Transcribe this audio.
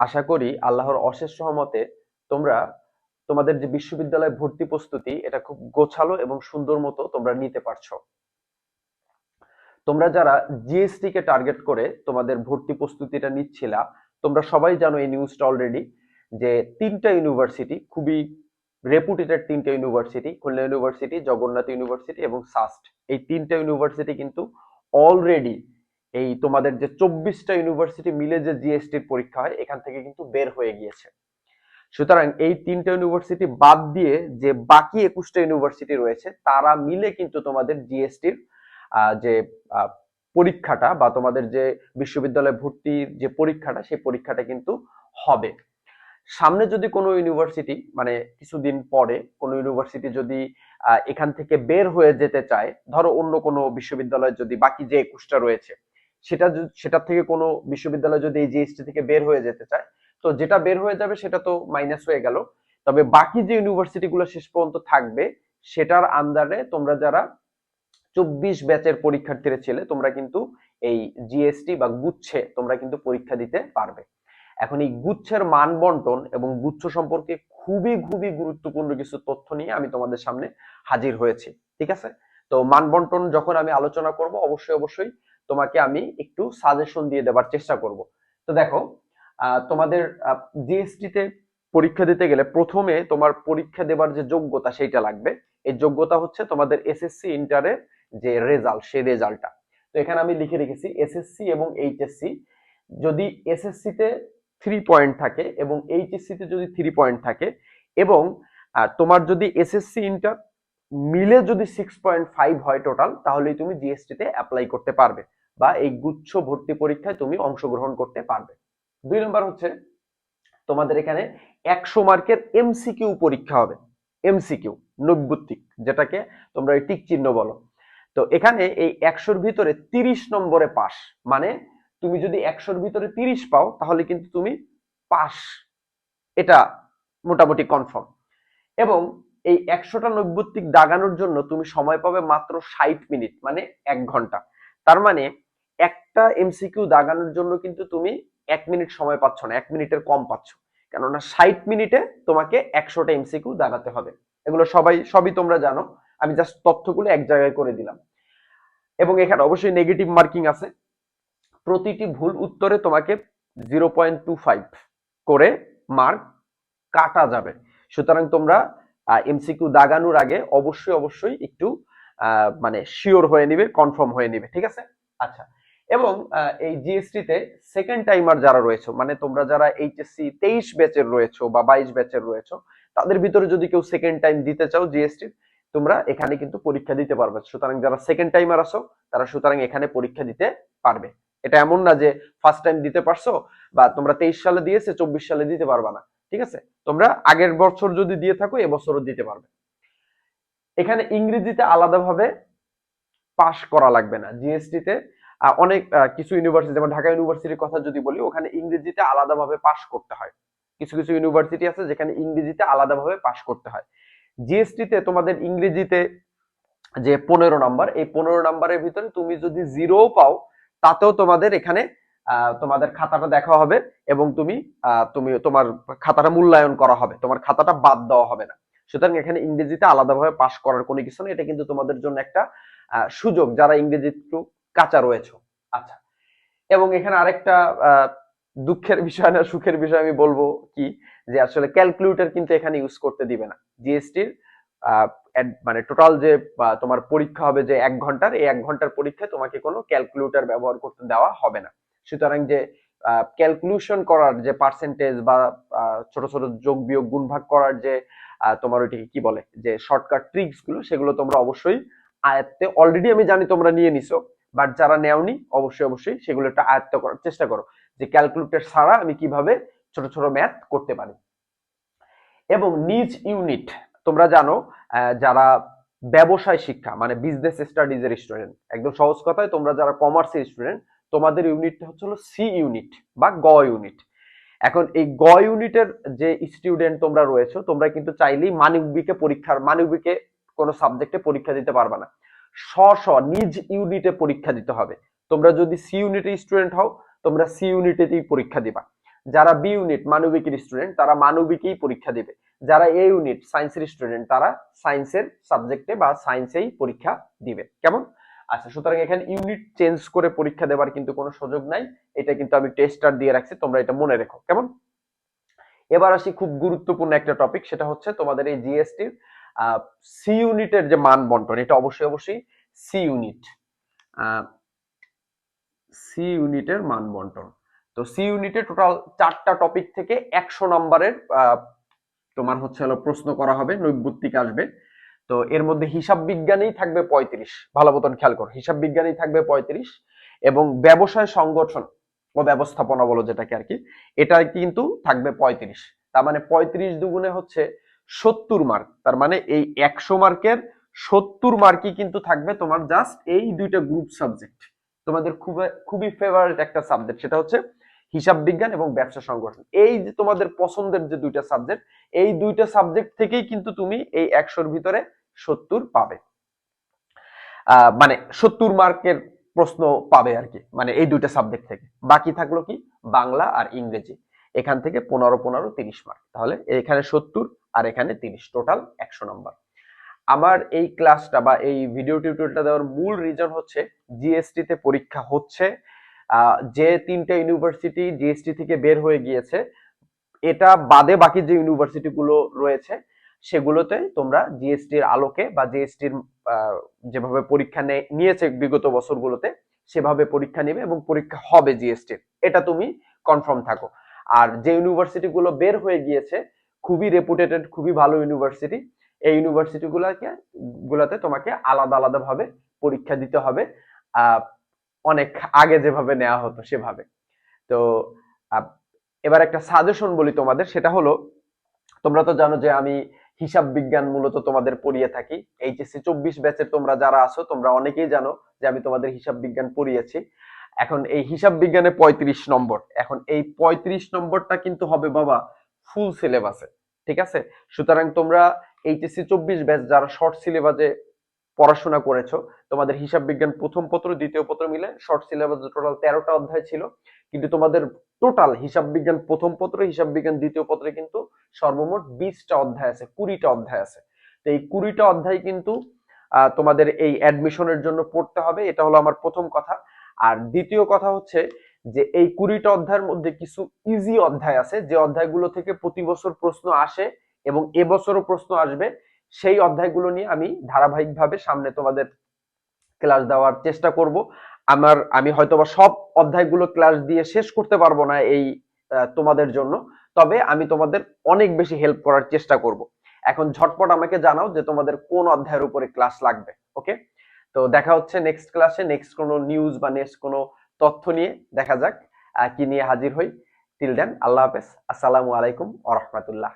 আশা করি আল্লাহর অশেষ সহমতে তোমরা তোমাদের যে বিশ্ববিদ্যালয় ভর্তি প্রস্তুতি, এটা খুব গোছালো এবং সুন্দর মতো তোমরা নিতে পারছ। তোমরা যারা জিএসটি কে টার্গেট করে তোমাদের ভর্তি প্রস্তুতিটা নিচ্ছিলা, তোমরা সবাই জানো এই নিউজটা অলরেডি যে তিনটা ইউনিভার্সিটি খুবই রেপুটেটেড তিনটা university Khulna university Jagannath university এবং সাস্ট এই তিনটা ইউনিভার্সিটি কিন্তু অলরেডি এই তোমাদের যে চব্বিশটা ইউনিভার্সিটি মিলে যে জিএসটির পরীক্ষা হয়, এখান থেকে কিন্তু বের হয়ে গিয়েছে। সুতরাং এই তিনটা ইউনিভার্সিটি বাদ দিয়ে যে বাকি একুশটা ইউনিভার্সিটি রয়েছে, তারা মিলে কিন্তু তোমাদের জিএসটির যে পরীক্ষাটা বা তোমাদের যে বিশ্ববিদ্যালয়ে ভর্তির যে পরীক্ষাটা, সেই পরীক্ষাটা কিন্তু হবে। সামনে যদি কোনো ইউনিভার্সিটি মানে কিছুদিন পরে কোনো ইউনিভার্সিটি যদি এখান থেকে বের হয়ে যেতে চায়, ধরো অন্য কোনো বিশ্ববিদ্যালয় যদি বাকি যে একুশটা রয়েছে সেটা সেটার থেকে কোনো বিশ্ববিদ্যালয় যদি এই জিএসটি থেকে বের হয়ে যেতে চায়, তো যেটা বের হয়ে যাবে সেটা তো মাইনাস হয়ে গেল। তবে বাকি যে ইউনিভার্সিটি গুলো শেষ পর্যন্ত থাকবে, সেটার আন্ডারে তোমরা যারা চব্বিশ ব্যাচের পরীক্ষার্থীরা ছিলে, তোমরা কিন্তু এই জিএসটি বা গুচ্ছে তোমরা কিন্তু পরীক্ষা দিতে পারবে। এখন এই গুচ্ছের মান বন্টন এবং গুচ্ছ সম্পর্কে খুবই খুবই গুরুত্বপূর্ণ কিছু তথ্য নিয়ে আমি তোমাদের সামনে হাজির হয়েছি, ঠিক আছে? তো মান বন্টন যখন আমি আলোচনা করব, অবশ্যই অবশ্যই তোমাকে আমি একটু সাজেশন দিয়ে দেবার চেষ্টা করব। তো দেখো তোমাদের জিএসটি তে পরীক্ষা দিতে গেলে প্রথমে তোমার পরীক্ষা দেবার যে যোগ্যতা সেইটা লাগবে। এই যোগ্যতা হচ্ছে তোমাদের এসএসসি ইন্টারের যে রেজাল্ট সেই রেজাল্টটা তো এখানে আমি লিখে রেখেছি এসএসসি এবং এইচএসসি যদি এসএসসি তে থ্রি পয়েন্ট থাকে এবং এইচএসসি তে যদি থ্রি পয়েন্ট থাকে এবং তোমার যদি এসএসসি ইন্টার মিলে যদি সিক্স পয়েন্ট ফাইভ হয় টোটাল তাহলেই তুমি জিএসটি তে অ্যাপ্লাই করতে পারবে বা এই গুচ্ছ ভর্তি পরীক্ষায় তুমি অংশগ্রহণ করতে পারবে। দুই নম্বর হচ্ছে, তোমাদের এখানে একশো মার্কের এমসিকিউ পরীক্ষা হবে। এমসিকিউ নৈবত্তিক যেটাকে তোমরা টিক চিহ্ন বলো। তো এখানে এই একশোর ভিতরে তিরিশ নম্বরে পাস মানে তুমি যদি একশোর ভিতরে তিরিশ পাও, তাহলে কিন্তু তুমি পাস এটা মোটামুটি কনফার্ম এবং এই একশোটা নৈবত্তিক দাগানোর জন্য তুমি সময় পাবে মাত্র ষাট মিনিট মানে এক ঘণ্টা। তার মানে একটা এমসিকিউ দাগানোর জন্য কিন্তু তুমি এক মিনিট সময় পাচ্ছ না, এক মিনিটের কম পাচ্ছ। কেননা ষাট মিনিটে তোমাকে একশোটা এমসিকিউ দাগাতে হবে। এগুলো সবাই, সবই তোমরা জানো। আমি জাস্ট তথ্যগুলো এক জায়গায় করে দিলাম। এবং এখানে অবশ্যই নেগেটিভ মার্কিং আছে। প্রতিটি ভুল উত্তরে তোমাকে জিরো পয়েন্ট টু ফাইভ করে মার্ক কাটা যাবে। সুতরাং তোমরা এমসিকিউ দাগানোর আগে অবশ্যই অবশ্যই একটু মানে শিওর হয়ে নিবে কনফার্ম হয়ে নিবে, ঠিক আছে? আচ্ছা এবং এই জিএসটি তে সেকেন্ড টাইমার যারা রয়েছে মানে তোমরা যারা এইচএসসি তেইশ ব্যাচের রয়েছো বা বাইশ ব্যাচের রয়েছো, তাদের ভিতরে যদি কেউ সেকেন্ড টাইম দিতে চাও জিএসটি তোমরা এখানে কিন্তু পরীক্ষা দিতে পারবে। সুতরাং যারা সেকেন্ড টাইমার আসো তারা সুতরাং এখানে পরীক্ষা দিতে পারবে। এটা এমন না যে ফার্স্ট টাইম দিতে পারছ বা তোমরা তেইশ সালে দিয়েছে, চব্বিশ সালে দিতে পারবা না। ঠিক আছে? তোমরা আগের বছর যদি দিয়ে থাকো এবছরও দিতে পারবে। এখানে ইংরেজিতে আলাদাভাবে পাশ করা লাগবে না। জিএসটি তে অনেক কিছু ইউনিভার্সিটি যেমন ঢাকা ইউনিভার্সিটির কথা যদি বলি, ওখানে ইংরেজিতে আলাদাভাবে পাশ করতে হয়। কিছু কিছু ইউনিভার্সিটি আছে যেখানে ইংরেজিতে আলাদাভাবে পাশ করতে হয়। জিএসটি তে তোমাদের ইংরেজিতে যে পনেরো নাম্বার এই পনেরো নাম্বারের ভিতরে তুমি যদি জিরো পাও, তাতেও তোমাদের এখানে তোমাদের খাতাটা দেখা হবে এবং তুমি তুমি তোমার খাতাটা মূল্যায়ন করা হবে। তোমার খাতাটা বাদ দেওয়া হবে না। সুতরাং এখানে ইংরেজিতে আলাদাভাবে পাশ করার কোনো কিছু নেই। এটা কিন্তু তোমাদের জন্য একটা সুযোগ যারা ইংরেজি একটু কাঁচা রয়েছে। আচ্ছা। এবং এখানে আরেকটা দুঃখের বিষয় না, সুখের বিষয় আমি বলব কি, যে আসলে ক্যালকুলেটর কিন্তু এখানে ইউজ করতে দিবে না। জিএসটির মানে টোটাল যে তোমার পরীক্ষা হবে যে এক ঘণ্টার, এই এক ঘণ্টার পরীক্ষায় তোমাকে কোনো ক্যালকুলেটর ব্যবহার করতে দেওয়া হবে না। সুতরাং যে ক্যালকুলেশন করার যে পার্সেন্টেজ বা ছোট ছোট যোগ বিয়োগ গুণ ভাগ করার যে তোমার ওইটাকে কি বলে? যে শর্টকাট ট্রিক্সগুলো, সেগুলো তোমরা অবশ্যই আয়ত্তে অলরেডি আমি জানি তোমরা নিয়ে নিছো বাট যারা নেওনি, অবশ্যই অবশ্যই সেগুলো একটা আয়ত্ত করার চেষ্টা করো। যে ক্যালকুলেটর ছাড়া আমি কীভাবে ছোট ছোট ম্যাথ করতে পারি? এবং নিজ ইউনিট তোমরা জানো যারা ব্যবসায় শিক্ষা মানে বিজনেস স্টাডিজ এর স্টুডেন্ট একদম সহজ কথায় তোমরা যারা কমার্সের স্টুডেন্ট তোমাদের ইউনিটটা হচ্ছে হলো সি ইউনিট বা গ ইউনিট। এখন এই গ ইউনিটের যে স্টুডেন্ট তোমরা রয়েছো, তোমরা কিন্তু চাইলেই মানবিকে পরীক্ষার, মানবিকে কোনো সাবজেক্টে পরীক্ষা দিতে পারবে না। স্ব স্ব নিজ ইউনিটে পরীক্ষা দিতে হবে। তোমরা যদি সি ইউনিটের স্টুডেন্ট হও, তোমরা সি ইউনিটেতেই পরীক্ষা দিবা। যারা বি ইউনিট, মানবিকের স্টুডেন্ট তারা মানবিকেই পরীক্ষা দিবে। যারা এ ইউনিট সায়েন্সের স্টুডেন্ট তারা সায়েন্সের সাবজেক্টে বা সায়েন্সেই পরীক্ষা দিবে। কেমন? আচ্ছা সুতরাং এখানে ইউনিট চেঞ্জ করে পরীক্ষা দেওয়ার কিন্তু কোনো সুযোগ নাই। এটা কিন্তু আমি টেস্টার দিয়ে রাখছি, তোমরা এটা মনে রেখো, কেমন? এবার আসি খুব গুরুত্বপূর্ণ একটা টপিক সেটা হচ্ছে তোমাদের এই জিএসটির সি ইউনিটের যে মান বন্টন এটা অবশ্যই অবশ্যই সি ইউনিট সি ইউনিটের মান বন্টন তো সি ইউনিটে টোটাল চারটা টপিক থেকে একশো নম্বরের তোমার হচ্ছে হলো প্রশ্ন করা হবে, নৈবত্তিক আসবে। তো এর মধ্যে হিসাব বিজ্ঞানেই থাকবে পঁয়ত্রিশ। ভালো মতন খেয়াল করো, হিসাব বিজ্ঞানেই থাকবে পঁয়ত্রিশ এবং ব্যবসায় সংগঠন ও ব্যবস্থাপনা বলো যেটাকে আর কি এটা কিন্তু থাকবে পঁয়ত্রিশ। তার মানে পঁয়ত্রিশ দুগুণে হচ্ছে সত্তর মার্ক তার মানে এই একশো মার্কের সত্তর মার্কই কিন্তু থাকবে তোমার জাস্ট এই দুইটা গ্রুপ সাবজেক্ট তোমাদের খুবই খুবই ফেভারিট একটা সাবজেক্ট সেটা হচ্ছে হিসাব বিজ্ঞান এবং ব্যবসা সংগঠন। এই যে তোমাদের পছন্দের যে দুইটা সাবজেক্ট এই দুইটা সাবজেক্ট থেকেই কিন্তু তুমি এই একশোর ভিতরে সত্তর পাবে। মানে সত্তর মার্কের প্রশ্ন পাবে আর কি মানে এই দুইটা সাবজেক্ট থেকে। বাকি থাকল কি? বাংলা আর ইংরেজি। এখান থেকে পনেরো পনেরো, তিরিশ মার্ক। তাহলে এখানে সত্তর আর এখানে তিরিশ, টোটাল একশো নম্বর। আমার এই ক্লাসটা বা এই ভিডিও টিউটোরিয়ালটা দেওয়ার মূল রিজন হচ্ছে জিএসটিতে পরীক্ষা হচ্ছে যে তিনটা ইউনিভার্সিটি জিএসটি থেকে বের হয়ে গিয়েছে, এটা বাদে বাকি যে ইউনিভার্সিটি গুলো রয়েছে, সেগুলোতে তোমরা জিএসটির আলোকে বা জিএসটির যেভাবে পরীক্ষা নিয়েছে বিগত বছরগুলোতে, সেভাবে পরীক্ষা নেবে এবং পরীক্ষা হবে জিএসটির এটা তুমি কনফার্ম থাকো। আর যে ইউনিভার্সিটি গুলো বের হয়ে গিয়েছে, খুবই রেপুটেটেড খুবই ভালো ইউনিভার্সিটি এই ইউনিভার্সিটি গুলাকে, গুলাতে তোমাকে আলাদা আলাদা ভাবে পরীক্ষা দিতে হবে। অনেক আগে যেভাবে নেওয়া হতো, সেভাবে। তো এবার একটা সাজেশন বলি তোমাদের, সেটা হলো, তোমরা তো জানো যে আমি হিসাব বিজ্ঞান মূলত তোমাদের পড়িয়ে থাকি। এইচএসসি চব্বিশ ব্যাচের তোমরা যারা আছো, তোমরা অনেকেই জানো যে আমি তোমাদের হিসাব বিজ্ঞান পড়িয়েছি। এখন এই হিসাব বিজ্ঞানে পঁয়ত্রিশ নম্বর। এখন এই পঁয়ত্রিশ নম্বরটা কিন্তু হবে বাবা ফুল সিলেবাসে ঠিক আছে? সুতরাং তোমরা এইচএসসি চব্বিশ ব্যাচ যারা শর্ট সিলেবাসে পড়াশোনা করেছ। তোমাদের হিসাব বিজ্ঞান প্রথম পত্র, দ্বিতীয় পত্র মিলে শর্ট সিলেবাস টোটাল তেরোটা অধ্যায় ছিল। কিন্তু তোমাদের টোটাল হিসাব বিজ্ঞান প্রথম পত্র, হিসাব বিজ্ঞান দ্বিতীয় পত্রে কিন্তু সর্বমোট বিশটা অধ্যায় আছে, কুড়িটা অধ্যায় আছে। তো এই কুড়িটা অধ্যায় কিন্তু তোমাদের এই অ্যাডমিশনের জন্য পড়তে হবে, এটা হলো আমার প্রথম কথা। আর দ্বিতীয় কথা হচ্ছে যে এই কুড়িটা অধ্যায়ের মধ্যে কিছু ইজি অধ্যায় আছে, যে অধ্যায়গুলো থেকে প্রতি বছর প্রশ্ন আসে এবং এবছরও প্রশ্ন আসবে। সেই অধ্যায়গুলো নিয়ে আমি ধারাবাহিকভাবে সামনে তোমাদের ক্লাস দেওয়ার চেষ্টা করব। আমার, আমি হয়তোবা সব অধ্যায়গুলো ক্লাস দিয়ে শেষ করতে পারব না এই তোমাদের জন্য, তবে আমি তোমাদের অনেক বেশি হেল্প করার চেষ্টা করব। এখন ঝটপট আমাকে জানাও যে তোমাদের কোন অধ্যায়ের উপরে ক্লাস লাগবে ওকে তো দেখা হচ্ছে নেক্সট ক্লাসে নেক্সট কোনো নিউজ বা নেক্সট কোনো তথ্য নিয়ে, দেখা যাক কি নিয়ে হাজির হই। টিল দেন আল্লাহ হাফেজ, আসসালামু আলাইকুম আ রহমতুল্লাহ।